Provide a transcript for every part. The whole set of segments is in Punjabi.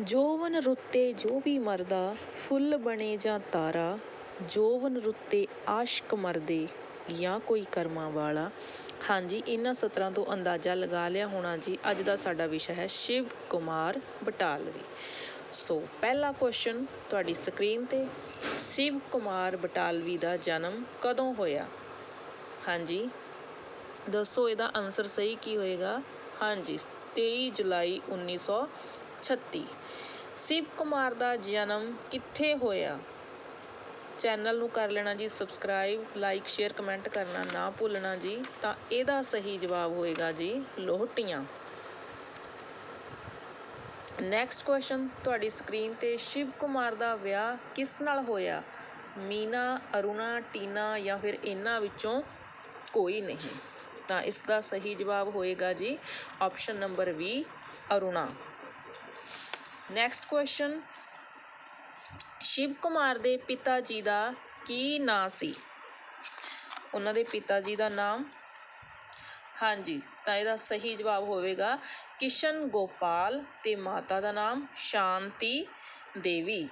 ਜੋਵਨ ਰੁੱਤੇ ਜੋ ਵੀ ਮਰਦਾ, ਫੁੱਲ ਬਣੇ ਜਾਂ ਤਾਰਾ, ਜੋਵਨ ਰੁੱਤੇ ਆਸ਼ਕ ਮਰਦੇ ਜਾਂ ਕੋਈ ਕਰਮਾਂ ਵਾਲਾ। ਹਾਂਜੀ, ਇਹਨਾਂ ਸਤਰਾਂ ਤੋਂ ਅੰਦਾਜ਼ਾ ਲਗਾ ਲਿਆ ਹੋਣਾ ਜੀ। ਅੱਜ ਦਾ ਸਾਡਾ ਵਿਸ਼ਾ ਹੈ ਸ਼ਿਵ ਕੁਮਾਰ ਬਟਾਲਵੀ। ਸੋ, ਪਹਿਲਾ ਕੁਐਸਚਨ ਤੁਹਾਡੀ ਸਕਰੀਨ ਤੇ, ਸ਼ਿਵ ਕੁਮਾਰ ਬਟਾਲਵੀ ਦਾ ਜਨਮ ਕਦੋਂ ਹੋਇਆ? ਹਾਂਜੀ, ਦੱਸੋ ਇਹਦਾ ਆਨਸਰ ਸਹੀ ਕੀ ਹੋਏਗਾ? ਹਾਂਜੀ 23 ਜੁਲਾਈ 1936 ਸ਼ਿਵ ਕੁਮਾਰ ਦਾ ਜਨਮ ਕਿੱਥੇ ਹੋਇਆ? ਚੈਨਲ ਨੂੰ ਕਰ ਲੈਣਾ ਜੀ ਸਬਸਕ੍ਰਾਈਬ ਲਾਈਕ ਸ਼ੇਅਰ ਕਮੈਂਟ ਕਰਨਾ ਨਾ ਭੁੱਲਣਾ ਜੀ, ਤਾਂ ਇਹਦਾ ਸਹੀ ਜਵਾਬ ਹੋਏਗਾ ਜੀ ਲੋਹਟੀਆਂ। ਨੈਕਸਟ ਕੁਐਸਚਨ ਤੁਹਾਡੀ ਸਕਰੀਨ ਤੇ ਸ਼ਿਵ ਕੁਮਾਰ ਦਾ ਵਿਆਹ ਕਿਸ ਨਾਲ ਹੋਇਆ? ਮੀਨਾ, ਅਰੁਣਾ, ਟੀਨਾ ਜਾਂ ਫਿਰ ਇਹਨਾਂ ਵਿੱਚੋਂ ਕੋਈ ਨਹੀਂ? ਤਾਂ ਇਸ ਦਾ ਸਹੀ ਜਵਾਬ ਹੋਏਗਾ ਜੀ option number 20 Aruna. Next question Shiv Kumar ਦੇ ਪਿਤਾ ਜੀ ਦਾ ਕੀ ਨਾਂ ਸੀ? ਉਹਨਾਂ ਦੇ ਪਿਤਾ ਜੀ ਦਾ ਨਾਮ? ਹਾਂਜੀ, ਤਾਂ ਇਹਦਾ ਸਹੀ ਜਵਾਬ ਹੋਵੇਗਾ ਕਿਸ਼ਨ ਗੋਪਾਲ ਤੇ ਮਾਤਾ ਦਾ ਨਾਮ ਸ਼ਾਂਤੀ ਦੇਵੀ।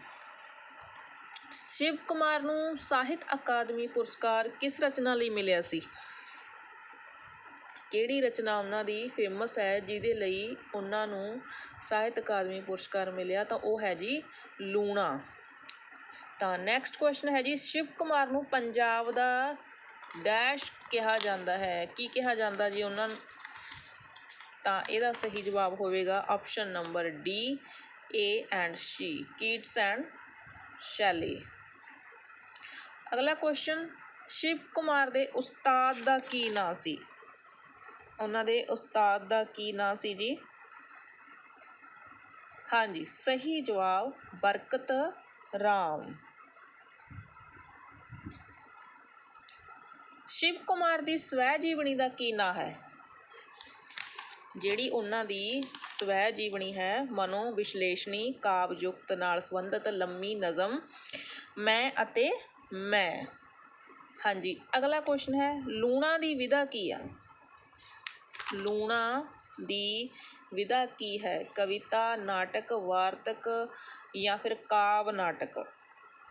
ਸ਼ਿਵ ਕੁਮਾਰ ਨੂੰ ਸਾਹਿਤ ਅਕਾਦਮੀ ਪੁਰਸਕਾਰ ਕਿਸ ਰਚਨਾ ਲਈ ਮਿਲਿਆ ਸੀ? ਕਿਹੜੀ ਰਚਨਾ ਉਹਨਾਂ ਦੀ ਫੇਮਸ ਹੈ, ਜਿਹਦੇ ਲਈ ਉਹਨਾਂ ਨੂੰ ਸਾਹਿਤ ਅਕਾਦਮੀ ਪੁਰਸਕਾਰ ਮਿਲਿਆ, ਤਾਂ ਉਹ ਹੈ ਜੀ ਲੂਣਾ। ਤਾਂ ਨੈਕਸਟ ਕੁਐਸਚਨ ਹੈ ਜੀ, ਸ਼ਿਵ ਕੁਮਾਰ ਨੂੰ ਪੰਜਾਬ ਦਾ ਡੈਸ਼ ਕਿਹਾ ਜਾਂਦਾ ਹੈ। ਕੀ ਕਿਹਾ ਜਾਂਦਾ ਜੀ ਉਹਨਾਂ ਤਾਂ ਇਹਦਾ ਸਹੀ ਜਵਾਬ ਹੋਵੇਗਾ option number D A and C Keats and Shelley ਅਗਲਾ ਕੁਐਸਚਨ ਸ਼ਿਵ ਕੁਮਾਰ ਦੇ ਉਸਤਾਦ ਦਾ ਕੀ ਨਾਂ ਸੀ? ਉਹਨਾਂ ਦੇ ਉਸਤਾਦ ਦਾ ਕੀ ਨਾਂ ਸੀ ਜੀ? ਹਾਂਜੀ, ਸਹੀ ਜਵਾਬ ਬਰਕਤ ਰਾਮ। ਸ਼ਿਵ ਕੁਮਾਰ ਦੀ ਸਵੈ ਜੀਵਨੀ ਦਾ ਕੀ ਨਾਂ ਹੈ? ਜਿਹੜੀ ਉਹਨਾਂ ਦੀ ਸਵੈ ਜੀਵਨੀ ਹੈ ਮਨੋ ਵਿਸ਼ਲੇਸ਼ਣੀ ਕਾਵਯੁਕਤ ਨਾਲ ਸੰਬੰਧਿਤ ਲੰਮੀ ਨਜ਼ਮ, ਮੈਂ ਅਤੇ ਮੈਂ। ਹਾਂਜੀ, ਅਗਲਾ ਕੁਐਸਚਨ ਹੈ, ਲੂਣਾ ਦੀ ਵਿਧਾ ਕੀ ਆ? ਲੂਣਾ ਦੀ ਵਿਧਾ ਕੀ ਹੈ? ਕਵਿਤਾ, ਨਾਟਕ, ਵਾਰਤਕ ਜਾਂ ਫਿਰ ਕਾਵਿ ਨਾਟਕ?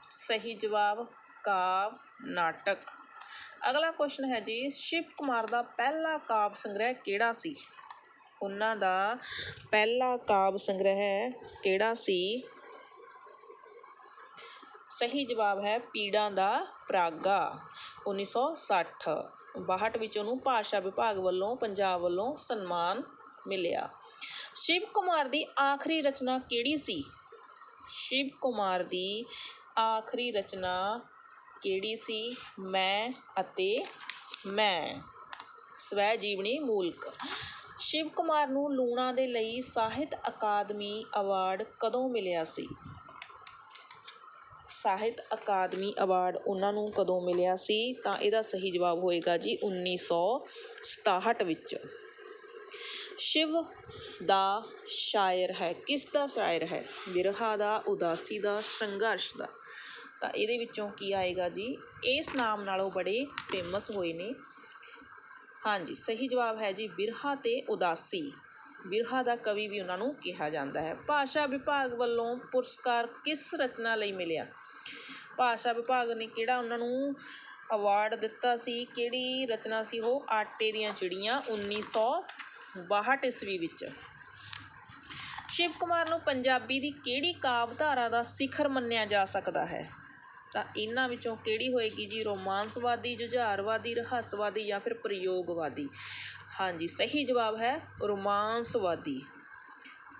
ਸਹੀ ਜਵਾਬ, ਕਾਵਿ ਨਾਟਕ। ਅਗਲਾ ਕੁਐਸਚਨ ਹੈ ਜੀ, ਸ਼ਿਵ ਕੁਮਾਰ ਦਾ ਪਹਿਲਾ ਕਾਵਿ ਸੰਗ੍ਰਹਿ ਕਿਹੜਾ ਸੀ? ਉਹਨਾਂ ਦਾ ਪਹਿਲਾ ਕਾਵਿ ਸੰਗ੍ਰਹਿ ਕਿਹੜਾ ਸੀ? ਸਹੀ ਜਵਾਬ ਹੈ ਪੀੜਾਂ ਦਾ ਪ੍ਰਾਗਾ 1960 62 ਵਿੱਚ ਉਹਨੂੰ ਭਾਸ਼ਾ ਵਿਭਾਗ ਵੱਲੋਂ, ਪੰਜਾਬ ਵੱਲੋਂ ਸਨਮਾਨ ਮਿਲਿਆ। ਸ਼ਿਵ ਕੁਮਾਰ ਦੀ ਆਖਰੀ ਰਚਨਾ ਕਿਹੜੀ ਸੀ? ਸ਼ਿਵ ਕੁਮਾਰ ਦੀ ਆਖਰੀ ਰਚਨਾ ਕਿਹੜੀ ਸੀ? ਮੈਂ ਅਤੇ ਮੈਂ। ਸਵੈ ਜੀਵਨੀ ਮੂਲਕ। ਸ਼ਿਵ ਕੁਮਾਰ ਨੂੰ ਲੂਣਾ ਦੇ ਲਈ ਸਾਹਿਤ ਅਕਾਦਮੀ ਅਵਾਰਡ ਕਦੋਂ ਮਿਲਿਆ ਸੀ? ਸਾਹਿਤ ਅਕਾਦਮੀ ਅਵਾਰਡ ਉਹਨਾਂ ਨੂੰ ਕਦੋਂ ਮਿਲਿਆ ਸੀ? ਤਾਂ ਇਹਦਾ ਸਹੀ ਜਵਾਬ ਹੋਏਗਾ ਜੀ 1967 ਵਿੱਚ। ਸ਼ਿਵ ਦਾ ਸ਼ਾਇਰ ਹੈ। ਕਿਸ ਦਾ ਸ਼ਾਇਰ ਹੈ? ਵਿਰਹਾ ਦਾ, ਉਦਾਸੀ ਦਾ, ਸੰਘਰਸ਼ ਦਾ। ਤਾਂ ਇਹਦੇ ਵਿੱਚੋਂ ਕੀ ਆਏਗਾ ਜੀ? ਇਸ ਨਾਮ ਨਾਲ ਉਹ ਬੜੇ ਫੇਮਸ ਹੋਏ ਨੇ। ਹਾਂਜੀ, ਸਹੀ ਜਵਾਬ ਹੈ ਜੀ ਬਿਰਹਾ ਤੇ ਉਦਾਸੀ। ਬਿਰਹਾ ਦਾ ਕਵੀ ਵੀ ਉਹਨਾਂ ਨੂੰ ਕਿਹਾ ਜਾਂਦਾ ਹੈ। ਭਾਸ਼ਾ ਵਿਭਾਗ ਵੱਲੋਂ ਪੁਰਸਕਾਰ ਕਿਸ ਰਚਨਾ ਲਈ ਮਿਲਿਆ? ਭਾਸ਼ਾ ਵਿਭਾਗ ਨੇ ਕਿਹੜਾ ਉਹਨਾਂ ਨੂੰ ਅਵਾਰਡ ਦਿੱਤਾ ਸੀ? ਕਿਹੜੀ ਰਚਨਾ ਸੀ ਉਹ? ਆਟੇ ਦੀਆਂ ਚਿੜੀਆਂ 1962 ਈਸਵੀ ਵਿੱਚ। ਸ਼ਿਵ ਕੁਮਾਰ ਨੂੰ ਪੰਜਾਬੀ ਦੀ ਕਿਹੜੀ ਕਾਵ ਧਾਰਾ ਦਾ ਸਿਖਰ ਮੰਨਿਆ ਜਾ ਸਕਦਾ ਹੈ? ਤਾਂ ਇਹਨਾਂ ਵਿੱਚੋਂ ਕਿਹੜੀ ਹੋਏਗੀ ਜੀ? ਰੋਮਾਂਸਵਾਦੀ, ਜੁਝਾਰਵਾਦੀ, ਰਹੱਸਵਾਦੀ ਜਾਂ ਫਿਰ ਪ੍ਰਯੋਗਵਾਦੀ? ਹਾਂਜੀ, ਸਹੀ ਜਵਾਬ ਹੈ ਰੋਮਾਂਸਵਾਦੀ।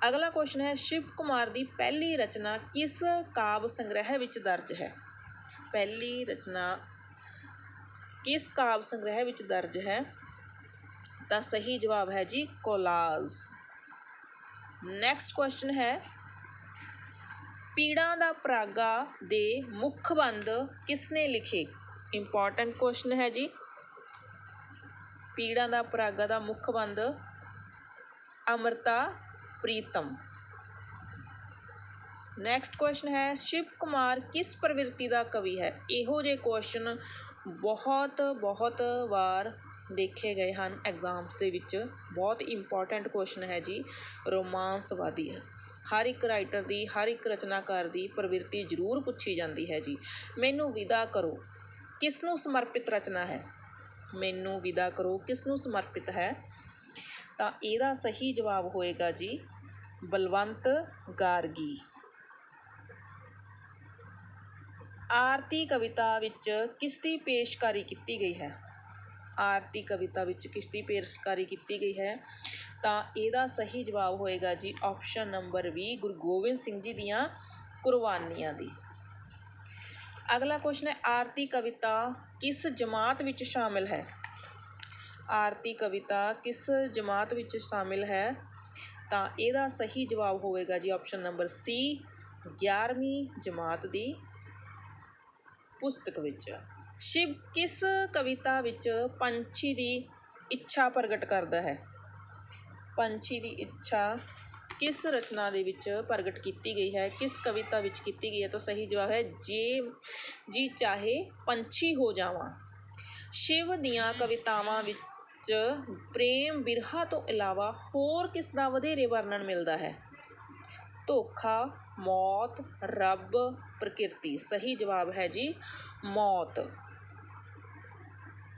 ਅਗਲਾ ਕੁਐਸਚਨ ਹੈ, ਸ਼ਿਵ ਕੁਮਾਰ ਦੀ ਪਹਿਲੀ ਰਚਨਾ ਕਿਸ ਕਾਵਿ ਸੰਗ੍ਰਹਿ ਵਿੱਚ ਦਰਜ ਹੈ? ਪਹਿਲੀ ਰਚਨਾ ਕਿਸ ਕਾਵਿ ਸੰਗ੍ਰਹਿ ਵਿੱਚ ਦਰਜ ਹੈ? ਤਾਂ ਸਹੀ ਜਵਾਬ ਹੈ ਜੀ ਕੋਲਾਜ਼। ਨੈਕਸਟ ਕੁਐਸਚਨ ਹੈ, ਪੀੜਾਂ ਦਾ ਪ੍ਰਾਗਾ ਦੇ ਮੁੱਖ ਬੰਦ ਕਿਸ ਨੇ ਲਿਖੇ? ਇੰਪੋਰਟੈਂਟ ਕੁਐਸਚਨ ਹੈ ਜੀ। ਪੀੜਾਂ ਦਾ ਪ੍ਰਾਗਾ ਦਾ ਮੁੱਖ ਬੰਦ ਅਮਰਤਾ ਪ੍ਰੀਤਮ। ਨੈਕਸਟ ਕੁਐਸਚਨ ਹੈ, ਸ਼ਿਵ ਕੁਮਾਰ ਕਿਸ ਪ੍ਰਵਿਰਤੀ ਦਾ ਕਵੀ ਹੈ? ਇਹੋ ਜਿਹੇ ਕੁਐਸਚਨ ਬਹੁਤ ਬਹੁਤ ਵਾਰ ਦੇਖੇ ਗਏ ਹਨ ਐਗਜ਼ਾਮਸ ਦੇ ਵਿੱਚ। ਬਹੁਤ ਇੰਪੋਰਟੈਂਟ ਕੁਐਸਚਨ ਹੈ ਜੀ, ਰੋਮਾਂਸਵਾਦੀ ਹੈ। ਹਰ ਇੱਕ ਰਾਈਟਰ ਦੀ, ਹਰ ਇੱਕ ਰਚਨਾਕਾਰ ਦੀ ਪ੍ਰਵਿਰਤੀ ਜ਼ਰੂਰ ਪੁੱਛੀ ਜਾਂਦੀ ਹੈ ਜੀ। ਮੈਨੂੰ ਵਿਦਾ ਕਰੋ ਕਿਸ ਨੂੰ ਸਮਰਪਿਤ ਰਚਨਾ ਹੈ? ਮੈਨੂੰ ਵਿਦਾ ਕਰੋ। ਕਿਸ ਨੂੰ ਸਮਰਪਿਤ ਹੈ? ਤਾਂ ਇਹਦਾ ਸਹੀ ਜਵਾਬ ਹੋਏਗਾ ਜੀ, ਬਲਵੰਤ ਗਾਰਗੀ। ਆਰਤੀ ਕਵਿਤਾ ਵਿੱਚ ਕਿਸ ਦੀ ਪੇਸ਼ਕਾਰੀ ਕੀਤੀ ਗਈ ਹੈ। ਆਰਤੀ ਕਵਿਤਾ ਵਿੱਚ ਕਿਸ ਦੀ ਪੇਸ਼ਕਾਰੀ ਕੀਤੀ ਗਈ ਹੈ। ਤਾਂ ਇਹਦਾ ਸਹੀ ਜਵਾਬ ਹੋਏਗਾ ਜੀ, ਆਪਸ਼ਨ ਨੰਬਰ 20 ਗੁਰੂ ਗੋਬਿੰਦ ਸਿੰਘ ਜੀ ਦੀਆਂ ਕੁਰਬਾਨੀਆਂ ਦੀ। ਅਗਲਾ ਕੁਐਸਚਨ ਹੈ, ਆਰਤੀ ਕਵਿਤਾ ਕਿਸ ਜਮਾਤ ਵਿੱਚ ਸ਼ਾਮਿਲ ਹੈ? ਆਰਤੀ ਕਵਿਤਾ ਕਿਸ ਜਮਾਤ ਵਿੱਚ ਸ਼ਾਮਿਲ ਹੈ? ਤਾਂ ਇਹਦਾ ਸਹੀ ਜਵਾਬ ਹੋਵੇਗਾ ਜੀ ਆਪਸ਼ਨ ਨੰਬਰ ਸੀ 11ਵੀਂ ਜਮਾਤ ਦੀ ਪੁਸਤਕ ਵਿੱਚ। ਸ਼ਿਵ ਕਿਸ ਕਵਿਤਾ ਵਿੱਚ ਪੰਛੀ ਦੀ ਇੱਛਾ ਪ੍ਰਗਟ ਕਰਦਾ ਹੈ? ਪੰਛੀ ਦੀ ਇੱਛਾ ਕਿਸ ਰਚਨਾ ਦੇ ਵਿੱਚ ਪ੍ਰਗਟ ਕੀਤੀ ਗਈ ਹੈ, ਕਿਸ ਕਵਿਤਾ ਵਿੱਚ ਕੀਤੀ ਗਈ ਹੈ? ਤਾਂ ਸਹੀ ਜਵਾਬ ਹੈ ਜੇ, ਜੀ ਚਾਹੇ ਪੰਛੀ ਹੋ ਜਾਵਾਂ। ਸ਼ਿਵ ਦੀਆਂ ਕਵਿਤਾਵਾਂ ਵਿੱਚ ਪ੍ਰੇਮ ਬਿਰਹਾ ਤੋਂ ਇਲਾਵਾ ਹੋਰ ਕਿਸ ਦਾ ਵਧੇਰੇ ਵਰਣਨ ਮਿਲਦਾ ਹੈ? ਧੋਖਾ, ਮੌਤ, ਰੱਬ, ਪ੍ਰਕਿਰਤੀ। ਸਹੀ ਜਵਾਬ ਹੈ ਜੀ, ਮੌਤ।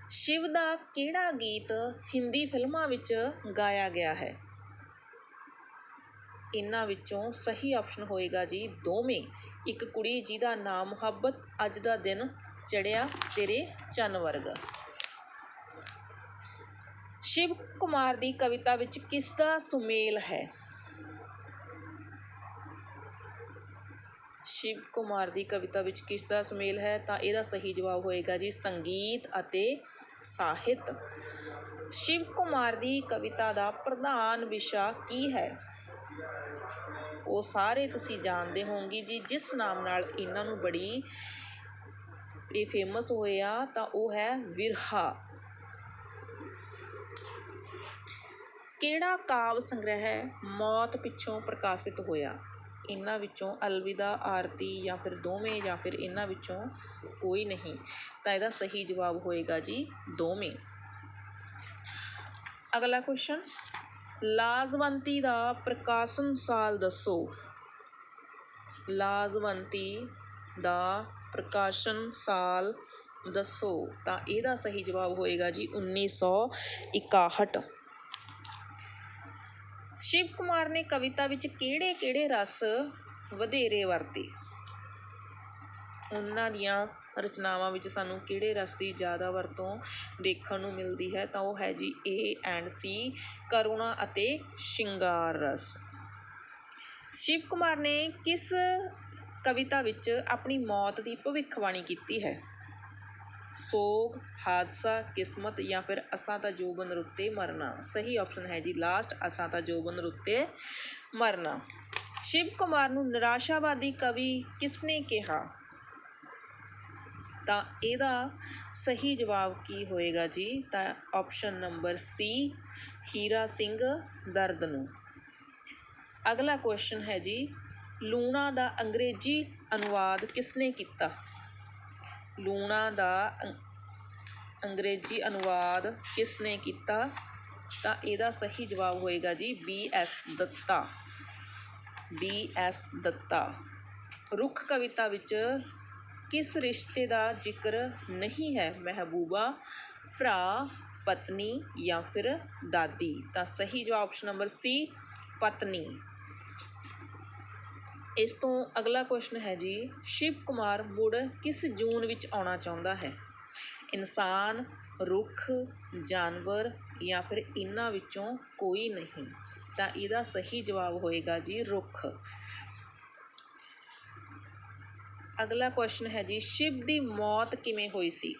ਸ਼ਿਵ ਦਾ ਕਿਹੜਾ ਗੀਤ ਹਿੰਦੀ ਫਿਲਮਾਂ ਵਿੱਚ ਗਾਇਆ ਗਿਆ ਹੈ? ਇਹਨਾਂ ਵਿੱਚੋਂ ਸਹੀ ਆਪਸ਼ਨ ਹੋਏਗਾ ਜੀ ਦੋਵੇਂ। ਇੱਕ ਕੁੜੀ ਜਿਹਦਾ ਨਾਮ ਮੁਹੱਬਤ ਅੱਜ ਦਾ ਦਿਨ ਚੜਿਆ ਤੇਰੇ ਚੰਨ ਵਰਗਾ। ਸ਼ਿਵ ਕੁਮਾਰ ਦੀ ਕਵਿਤਾ ਵਿੱਚ ਕਿਸ ਦਾ ਸੁਮੇਲ ਹੈ? ਸ਼ਿਵ ਕੁਮਾਰ ਦੀ ਕਵਿਤਾ ਵਿੱਚ ਕਿਸ ਦਾ ਸੁਮੇਲ ਹੈ? ਤਾਂ ਇਹਦਾ ਸਹੀ ਜਵਾਬ ਹੋਏਗਾ ਜੀ ਸੰਗੀਤ ਅਤੇ ਸਾਹਿਤ। ਸ਼ਿਵ ਕੁਮਾਰ ਦੀ ਕਵਿਤਾ ਦਾ ਪ੍ਰਧਾਨ ਵਿਸ਼ਾ ਕੀ ਹੈ? ਉਹ ਸਾਰੇ ਤੁਸੀਂ ਜਾਣਦੇ ਹੋਵੋਗੇ ਜੀ, ਜਿਸ ਨਾਮ ਨਾਲ ਇਹਨਾਂ ਨੂੰ ਬੜੀ ਇਹ ਫੇਮਸ ਹੋਏ ਆ, ਤਾਂ ਉਹ ਹੈ ਵਿਰਹਾ। ਕਿਹੜਾ ਕਾਵ ਸੰਗ੍ਰਹਿ ਮੌਤ ਪਿੱਛੋਂ ਪ੍ਰਕਾਸ਼ਿਤ ਹੋਇਆ? ਇਹਨਾਂ ਵਿੱਚੋਂ ਅਲਵਿਦਾ, ਆਰਤੀ ਜਾਂ ਫਿਰ ਦੋਵੇਂ ਜਾਂ ਫਿਰ ਇਹਨਾਂ ਵਿੱਚੋਂ ਕੋਈ ਨਹੀਂ। ਤਾਂ ਇਹਦਾ ਸਹੀ ਜਵਾਬ ਹੋਏਗਾ ਜੀ, ਦੋਵੇਂ। ਅਗਲਾ ਕੁਐਸਚਨ ਲਾਜਵੰਤੀ ਦਾ ਪ੍ਰਕਾਸ਼ਨ ਸਾਲ ਦੱਸੋ। ਲਾਜਵੰਤੀ ਦਾ ਪ੍ਰਕਾਸ਼ਨ ਸਾਲ ਦੱਸੋ। ਤਾਂ ਇਹਦਾ ਸਹੀ ਜਵਾਬ ਹੋਏਗਾ ਜੀ 1961 ਸ਼ਿਵ ਕੁਮਾਰ ਨੇ ਕਵਿਤਾ ਵਿੱਚ ਕਿਹੜੇ ਕਿਹੜੇ ਰਸ ਵਧੇਰੇ ਵਰਤੇ? ਉਹਨਾਂ ਦੀਆਂ ਰਚਨਾਵਾਂ ਵਿੱਚ ਸਾਨੂੰ ਕਿਹੜੇ ਰਸ ਦੀ ਜ਼ਿਆਦਾ ਵਰਤੋਂ ਦੇਖਣ ਨੂੰ ਮਿਲਦੀ ਹੈ, ਤਾਂ ਉਹ ਹੈ ਜੀ ਏ ਐਂਡ ਸੀ ਕਰੁਣਾ ਅਤੇ ਸ਼ਿੰਗਾਰ ਰਸ। ਸ਼ਿਵ ਕੁਮਾਰ ਨੇ ਕਿਸ ਕਵਿਤਾ ਵਿੱਚ ਆਪਣੀ ਮੌਤ ਦੀ ਭਵਿੱਖਬਾਣੀ ਕੀਤੀ ਹੈ? ਸੋਗ, ਹਾਦਸਾ, ਕਿਸਮਤ ਜਾਂ ਫਿਰ ਅਸਾਂ ਤਾਂ ਜੋਬਨ ਰੁੱਤੇ ਮਰਨਾ? ਸਹੀ ਆਪਸ਼ਨ ਹੈ ਜੀ ਲਾਸਟ ਅਸਾਂ ਤਾਂ ਜੋਬਨ ਰੁੱਤੇ ਮਰਨਾ। ਸ਼ਿਵ ਕੁਮਾਰ ਨੂੰ ਨਿਰਾਸ਼ਾਵਾਦੀ ਕਵੀ ਕਿਸਨੇ ਕਿਹਾ? ਤਾਂ ਇਹਦਾ ਸਹੀ ਜਵਾਬ ਕੀ ਹੋਏਗਾ ਜੀ? ਤਾਂ option number C Hira Singh Dard ਨੂੰ। ਅਗਲਾ ਕੁਐਸਚਨ ਹੈ ਜੀ, ਲੂਣਾ ਦਾ ਅੰਗਰੇਜ਼ੀ ਅਨੁਵਾਦ ਕਿਸਨੇ ਕੀਤਾ? ਲੂਣਾ ਦਾ ਅੰਗਰੇਜ਼ੀ ਅਨੁਵਾਦ ਕਿਸਨੇ ਕੀਤਾ? ਤਾਂ ਇਹਦਾ ਸਹੀ ਜਵਾਬ ਹੋਏਗਾ ਜੀ B S Datta. B S Datta. ਰੁੱਖ ਕਵਿਤਾ ਵਿੱਚ ਕਿਸ ਰਿਸ਼ਤੇ ਦਾ ਜ਼ਿਕਰ ਨਹੀਂ ਹੈ? ਮਹਿਬੂਬਾ, ਭਰਾ, ਪਤਨੀ ਜਾਂ ਫਿਰ ਦਾਦੀ? ਤਾਂ ਸਹੀ ਜਵਾਬ ਆਪਸ਼ਨ ਨੰਬਰ ਸੀ ਪਤਨੀ। ਇਸ ਤੋਂ ਅਗਲਾ ਕੁਐਸਚਨ ਹੈ ਜੀ, ਸ਼ਿਵ ਕੁਮਾਰ ਮੁੜ ਕਿਸ ਜੂਨ ਵਿੱਚ ਆਉਣਾ ਚਾਹੁੰਦਾ ਹੈ? ਇਨਸਾਨ, ਰੁੱਖ, ਜਾਨਵਰ ਜਾਂ ਫਿਰ ਇਹਨਾਂ ਵਿੱਚੋਂ ਕੋਈ ਨਹੀਂ। ਤਾਂ ਇਹਦਾ ਸਹੀ ਜਵਾਬ ਹੋਏਗਾ ਜੀ ਰੁੱਖ। ਅਗਲਾ ਕੁਐਸਚਨ ਹੈ ਜੀ, ਸ਼ਿਵ ਦੀ ਮੌਤ ਕਿਵੇਂ ਹੋਈ ਸੀ?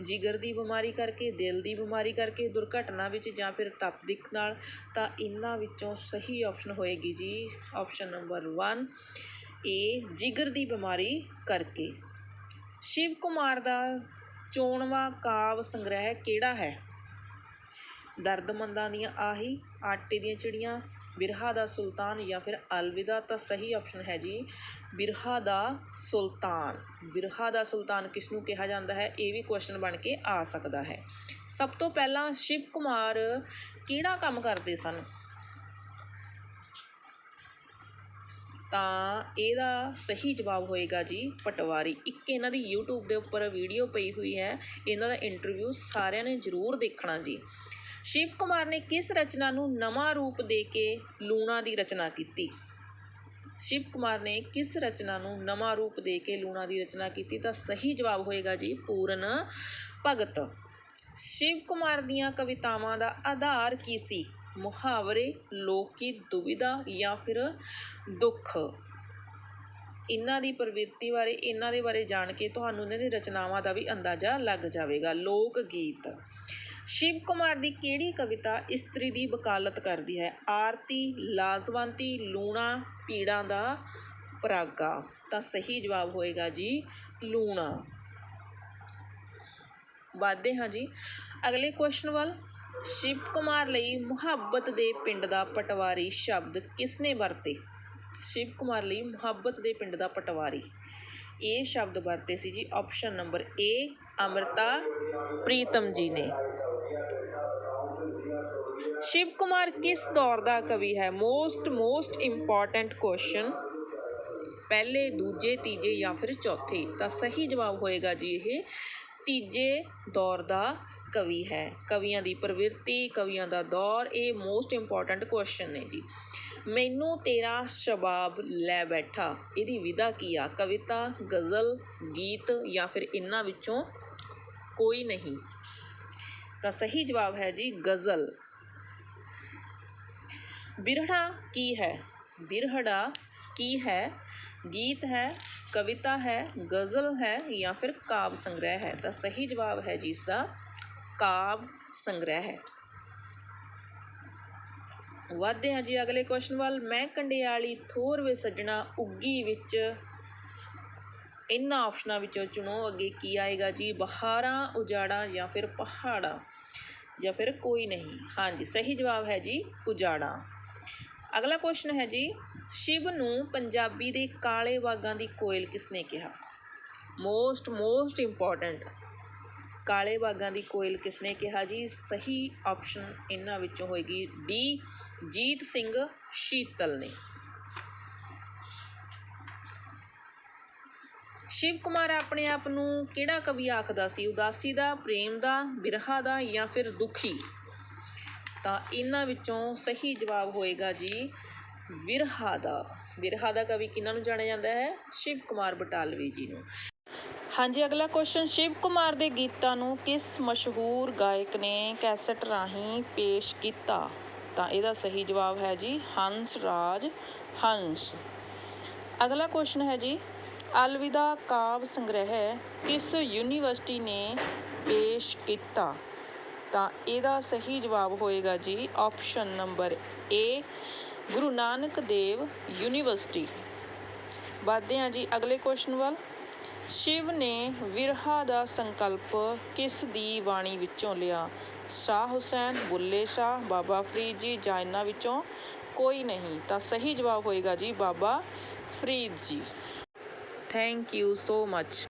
ਜਿਗਰ ਦੀ ਬਿਮਾਰੀ ਕਰਕੇ, ਦਿਲ ਦੀ ਬਿਮਾਰੀ ਕਰਕੇ, ਦੁਰਘਟਨਾ ਵਿੱਚ ਜਾਂ ਫਿਰ ਤਪ ਤਪਦਿਕ ਨਾਲ, ਤਾਂ ਇਹਨਾਂ ਵਿੱਚੋਂ ਸਹੀ ਆਪਸ਼ਨ ਹੋਏਗੀ ਜੀ ਆਪਸ਼ਨ ਨੰਬਰ 1 ਏ ਜਿਗਰ ਦੀ ਬਿਮਾਰੀ ਕਰਕੇ। ਸ਼ਿਵ ਕੁਮਾਰ ਦਾ ਚੋਣਵਾ ਕਾਵ ਸੰਗ੍ਰਹਿ ਕਿਹੜਾ ਹੈ? ਦਰਦਮੰਦਾਂ ਦੀਆਂ ਆਹੀ, ਆਟੇ ਦੀਆਂ ਚਿੜੀਆਂ ਬਿਰਹਾ ਦਾ ਸੁਲਤਾਨ ਜਾਂ ਫਿਰ ਅਲਵਿਦਾ ਤਾਂ ਸਹੀ ਆਪਸ਼ਨ ਹੈ ਜੀ। ਬਿਰਹਾ ਦਾ ਸੁਲਤਾਨ। ਬਿਰਹਾ ਦਾ ਸੁਲਤਾਨ ਕਿਸ ਨੂੰ ਕਿਹਾ ਜਾਂਦਾ ਹੈ? ਇਹ ਵੀ ਕੁਐਸਚਨ ਬਣ ਕੇ ਆ ਸਕਦਾ ਹੈ। ਸਭ ਤੋਂ ਪਹਿਲਾਂ ਸ਼ਿਵ ਕੁਮਾਰ ਕਿਹੜਾ ਕੰਮ ਕਰਦੇ ਸਨ? ਤਾਂ ਇਹਦਾ ਸਹੀ ਜਵਾਬ ਹੋਏਗਾ ਜੀ ਪਟਵਾਰੀ। ਇੱਕ ਇਹਨਾਂ ਦੀ YouTube ਦੇ ਉੱਪਰ ਵੀਡੀਓ ਪਈ ਹੋਈ ਹੈ। ਇਹਨਾਂ ਦਾ ਇੰਟਰਵਿਊ ਸਾਰਿਆਂ ਨੇ ਜ਼ਰੂਰ ਦੇਖਣਾ ਜੀ। ਸ਼ਿਵ ਕੁਮਾਰ ਨੇ ਕਿਸ ਰਚਨਾ ਨੂੰ ਨਵਾਂ ਰੂਪ ਦੇ ਕੇ ਲੂਣਾ ਦੀ ਰਚਨਾ ਕੀਤੀ? ਸ਼ਿਵ ਕੁਮਾਰ ਨੇ ਕਿਸ ਰਚਨਾ ਨੂੰ ਨਵਾਂ ਰੂਪ ਦੇ ਕੇ ਲੂਣਾ ਦੀ ਰਚਨਾ ਕੀਤੀ ਤਾਂ ਸਹੀ ਜਵਾਬ ਹੋਏਗਾ ਜੀ ਪੂਰਨ ਭਗਤ। ਸ਼ਿਵ ਕੁਮਾਰ ਦੀਆਂ ਕਵਿਤਾਵਾਂ ਦਾ ਆਧਾਰ ਕੀ ਸੀ? ਮੁਹਾਵਰੇ, ਲੋਕੀ, ਦੁਵਿਧਾ ਜਾਂ ਫਿਰ ਦੁੱਖ? ਇਹਨਾਂ ਦੀ ਪ੍ਰਵਿਰਤੀ ਬਾਰੇ, ਇਹਨਾਂ ਦੇ ਬਾਰੇ ਜਾਣ ਕੇ ਤੁਹਾਨੂੰ ਇਹਨਾਂ ਦੀ ਰਚਨਾਵਾਂ ਦਾ ਵੀ ਅੰਦਾਜ਼ਾ ਲੱਗ ਜਾਵੇਗਾ। ਲੋਕ ਗੀਤ ਸ਼ਿਵ ਕੁਮਾਰ ਦੀ ਕਿਹੜੀ ਕਵਿਤਾ ਇਸਤਰੀ ਦੀ ਵਕਾਲਤ ਕਰਦੀ ਹੈ? ਆਰਤੀ, ਲਾਜਵੰਤੀ, ਲੂਣਾ, ਪੀੜਾਂ ਦਾ ਪਰਾਗਾ। ਤਾਂ ਸਹੀ ਜਵਾਬ ਹੋਏਗਾ ਜੀ, ਲੂਣਾ। ਵਧਦੇ ਹਾਂ ਜੀ। ਅਗਲੇ ਕੁਐਸਚਨ ਵੱਲ। ਸ਼ਿਵ ਕੁਮਾਰ ਲਈ ਮੁਹੱਬਤ ਦੇ ਪਿੰਡ ਦਾ ਪਟਵਾਰੀ ਸ਼ਬਦ ਕਿਸਨੇ ਵਰਤੇ? ਸ਼ਿਵ ਕੁਮਾਰ ਲਈ ਮੁਹੱਬਤ ਦੇ ਪਿੰਡ ਦਾ ਪਟਵਾਰੀ। ਇਹ ਸ਼ਬਦ ਵਰਤੇ ਸੀ ਜੀ option number A Amrita Pritam ji ਨੇ ਸ਼ਿਵ ਕੁਮਾਰ ਕਿਸ ਦੌਰ ਦਾ ਕਵੀ ਹੈ ਮੋਸਟ ਮੋਸਟ ਇੰਪੋਰਟੈਂਟ ਕੁਐਸਚਨ ਪਹਿਲੇ ਦੂਜੇ ਤੀਜੇ ਜਾਂ ਫਿਰ ਚੌਥੇ ਤਾਂ ਸਹੀ ਜਵਾਬ ਹੋਏਗਾ ਜੀ ਇਹ ਤੀਜੇ ਦੌਰ ਦਾ ਕਵੀ ਹੈ, ਕਵੀਆਂ ਦੀ ਪ੍ਰਵਿਰਤੀ, ਕਵੀਆਂ ਦਾ ਦੌਰ, ਇਹ ਮੋਸਟ ਇੰਪੋਰਟੈਂਟ ਕੁਐਸਚਨ ਨੇ ਜੀ। ਮੈਨੂੰ ਤੇਰਾ ਸ਼ਬਾਬ ਲੈ ਬੈਠਾ, ਇਹਦੀ ਵਿਧਾ ਕੀ ਆ? ਕਵਿਤਾ, ਗਜ਼ਲ, ਗੀਤ ਜਾਂ ਫਿਰ ਇਹਨਾਂ ਵਿੱਚੋਂ ਕੋਈ ਨਹੀਂ। ਤਾਂ ਸਹੀ ਜਵਾਬ ਹੈ ਜੀ, ਗਜ਼ਲ। ਬਿਰਹੜਾ ਕੀ ਹੈ? ਬਿਰਹੜਾ ਕੀ ਹੈ? ਗੀਤ ਹੈ, ਕਵਿਤਾ ਹੈ, ਗਜ਼ਲ ਹੈ ਜਾਂ ਫਿਰ ਕਾਵ ਸੰਗ੍ਰਹਿ ਹੈ? ਤਾਂ ਸਹੀ ਜਵਾਬ ਹੈ ਜੀ ਇਸ ਦਾ ਕਾਵ ਸੰਗ੍ਰਹਿ ਹੈ। ਵਧਦੇ ਹਾਂ ਜੀ ਅਗਲੇ ਕੁਐਸਚਨ ਵੱਲ। ਮੈਂ ਕੰਡਿਆਲੀ ਥੋਰ ਵੇ ਸੱਜਣਾ, ਉੱਗੀ ਵਿੱਚ ਇਹਨਾਂ ਆਪਸ਼ਨਾਂ ਵਿੱਚੋਂ ਚੁਣੋ ਅੱਗੇ ਕੀ ਆਏਗਾ ਜੀ। ਬਹਾਰਾਂ, ਉਜਾੜਾਂ ਜਾਂ ਫਿਰ ਪਹਾੜਾਂ ਜਾਂ ਫਿਰ ਕੋਈ ਨਹੀਂ। ਹਾਂਜੀ ਸਹੀ ਜਵਾਬ ਹੈ ਜੀ ਉਜਾੜਾਂ। ਅਗਲਾ ਕੁਐਸਚਨ ਹੈ ਜੀ, ਸ਼ਿਵ ਨੂੰ ਪੰਜਾਬੀ ਦੇ ਕਾਲੇ ਬਾਗਾਂ ਦੀ ਕੋਇਲ ਕਿਸ ਨੇ ਕਿਹਾ? ਮੋਸਟ ਮੋਸਟ ਇੰਪੋਰਟੈਂਟ ਕਾਲੇ ਬਾਗਾਂ ਦੀ ਕੋਇਲ ਕਿਸਨੇ ਕਿਹਾ? ਜੀ, ਸਹੀ ਆਪਸ਼ਨ ਇਹਨਾਂ ਵਿੱਚੋਂ ਹੋਏਗੀ ਡੀ ਜੀਤ ਸਿੰਘ ਸ਼ੀਤਲ ਨੇ। ਸ਼ਿਵ ਕੁਮਾਰ ਆਪਣੇ ਆਪ ਨੂੰ ਕਿਹੜਾ ਕਵੀ ਆਖਦਾ ਸੀ? ਉਦਾਸੀ ਦਾ, ਪ੍ਰੇਮ ਦਾ, ਬਿਰਹਾ ਦਾ ਜਾਂ ਫਿਰ ਦੁਖੀ? ਤਾਂ ਇਹਨਾਂ ਵਿੱਚੋਂ ਸਹੀ ਜਵਾਬ ਹੋਏਗਾ ਜੀ ਵਿਰਹਾ ਦਾ। ਵਿਰਹਾ ਦਾ ਕਵੀ ਕਿਹਨਾਂ ਨੂੰ ਜਾਣਿਆ ਜਾਂਦਾ ਹੈ? ਸ਼ਿਵ ਕੁਮਾਰ ਬਟਾਲਵੀ ਜੀ ਨੂੰ। ਹਾਂਜੀ, ਅਗਲਾ ਕੁਐਸਚਨ ਸ਼ਿਵ ਕੁਮਾਰ ਦੇ ਗੀਤਾਂ ਨੂੰ ਕਿਸ ਮਸ਼ਹੂਰ ਗਾਇਕ ਨੇ ਕੈਸਟ ਰਾਹੀਂ ਪੇਸ਼ ਕੀਤਾ? ਤਾਂ ਇਹਦਾ ਸਹੀ ਜਵਾਬ ਹੈ ਜੀ ਹੰਸ ਰਾਜ ਹੰਸ। ਅਗਲਾ ਕੁਐਸਚਨ ਹੈ ਜੀ, ਅਲਵਿਦਾ ਕਾਵ ਸੰਗ੍ਰਹਿ ਕਿਸ ਯੂਨੀਵਰਸਿਟੀ ਨੇ ਪੇਸ਼ ਕੀਤਾ? ਤਾਂ ਇਹਦਾ ਸਹੀ ਜਵਾਬ ਹੋਏਗਾ ਜੀ option number A Guru Nanak Dev university. ਵਧਦੇ ਹਾਂ ਜੀ ਅਗਲੇ ਕੁਐਸਚਨ ਵੱਲ। ਸ਼ਿਵ ਨੇ ਵਿਰਹਾ ਦਾ ਸੰਕਲਪ ਕਿਸ ਦੀ ਬਾਣੀ ਵਿੱਚੋਂ ਲਿਆ? ਸ਼ਾਹ ਹੁਸੈਨ, ਬੁੱਲੇ ਸ਼ਾਹ, ਬਾਬਾ ਫਰੀਦ ਜੀ ਜਾਂ ਇਹਨਾਂ ਵਿੱਚੋਂ ਕੋਈ ਨਹੀਂ? ਤਾਂ ਸਹੀ ਜਵਾਬ ਹੋਏਗਾ ਜੀ, Baba Farid ji. Thank you so much